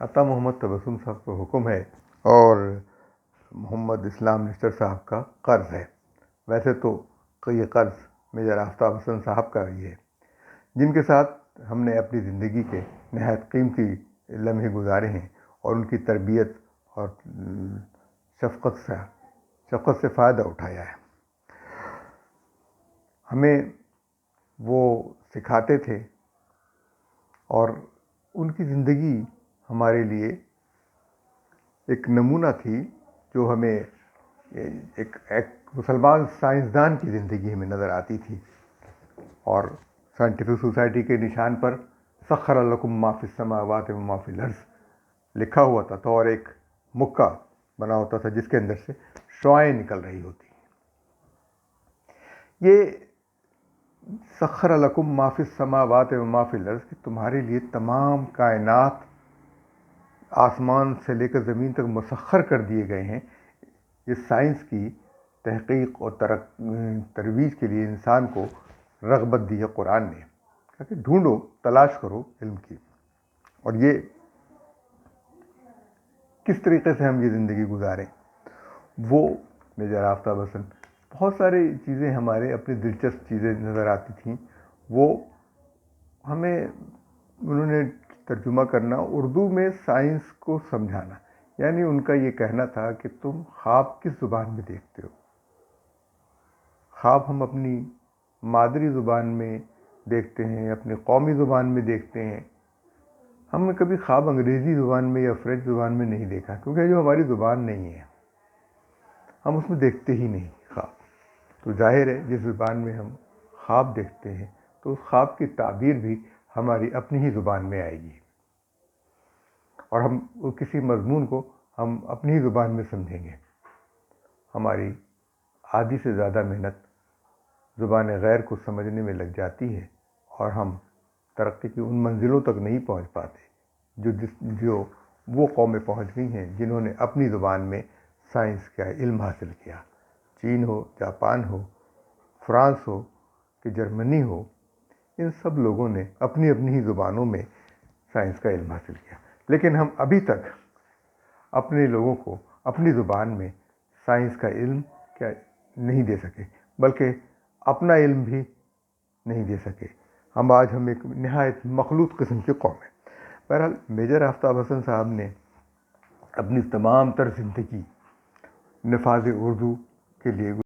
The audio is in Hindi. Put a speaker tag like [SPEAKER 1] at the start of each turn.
[SPEAKER 1] अता मोहम्मद तबसुम साहब को हुक्म है और मोहम्मद इस्लाम निस्टर साहब का कर्ज़ है। वैसे तो ये कर्ज़ मेजर आफ्ताब हसन साहब का ही है। जिनके साथ हमने अपनी ज़िंदगी के नहायत कीमती लम्हे गुजारे हैं और उनकी तरबियत और शफ़क़त से शफ़क़त से फ़ायदा उठाया है। हमें वो सिखाते थे और उनकी ज़िंदगी हमारे लिए एक नमूना थी जो हमें एक एक मुसलमान साइंसदान की ज़िंदगी हमें नज़र आती थी। और साइंटिफिक सोसाइटी के निशान पर सखर लकुम माफि समावात माफ़ी लर्ज लिखा हुआ था। तो और एक मुक्का बना होता था जिसके अंदर से शुआएँ निकल रही होती। ये सखर लकुम माफि समावात माफ़ी लर्ज कि तुम्हारे लिए तमाम कायनात आसमान से लेकर ज़मीन तक मसखर कर दिए गए हैं। ये साइंस की तहकीक और तरक, तरवीज के लिए इंसान को रगबत दी है कुरान ने। कहा कि ढूंढो, तलाश करो इल्म की। और ये किस तरीके से हम ये ज़िंदगी गुजारें? वो, मेजर आफ्ताब हसन, बहुत सारी चीज़ें हमारे अपनी दिलचस्प चीज़ें नज़र आती थी। वो हमें, उन्होंने तर्जुमा करना, उर्दू में साइंस को समझाना। यानी उनका ये कहना था कि तुम ख्वाब किस ज़ुबान में देखते हो? ख्वाब हम अपनी मादरी ज़ुबान में देखते हैं, अपनी कौमी ज़ुबान में देखते हैं। हमने कभी ख्वाब अंग्रेज़ी ज़ुबान में या फ्रेंच ज़ुबान में नहीं देखा, क्योंकि जो हमारी ज़ुबान नहीं है, हम उसमें देखते ही नहीं ख्वाब तो ज़ाहिर है, जिस ज़ुबान में हम ख्वाब देखते हैं तो उस ख्वाब की ताबीर भी हमारी अपनी ही ज़ुबान में आएगी। और हम किसी मजमून को हम अपनी ही ज़ुबान में समझेंगे। हमारी आधी से ज़्यादा मेहनत ज़ुबान गैर को समझने में लग जाती है और हम तरक्की की उन मंजिलों तक नहीं पहुँच पाते, जो जिस, जो वो कौमें पहुँच गई हैं, जिन्होंने अपनी ज़ुबान में साइंस का इल्म हासिल किया। चीन हो, जापान हो, फ्रांस हो, कि जर्मनी हो इन सब लोगों ने अपनी अपनी ही ज़ुबानों में साइंस का इल्म हासिल किया। लेकिन हम अभी तक अपने लोगों को अपनी ज़ुबान में साइंस का इल्म क्या नहीं दे सके, बल्कि अपना इल्म भी नहीं दे सके। हम आज हम एक नहायत मखलूत किस्म की कौम है। बहरहाल, मेजर आफ्ताब हसन साहब ने अपनी तमाम तर ज़िंदगी नफाज उर्दू के लिए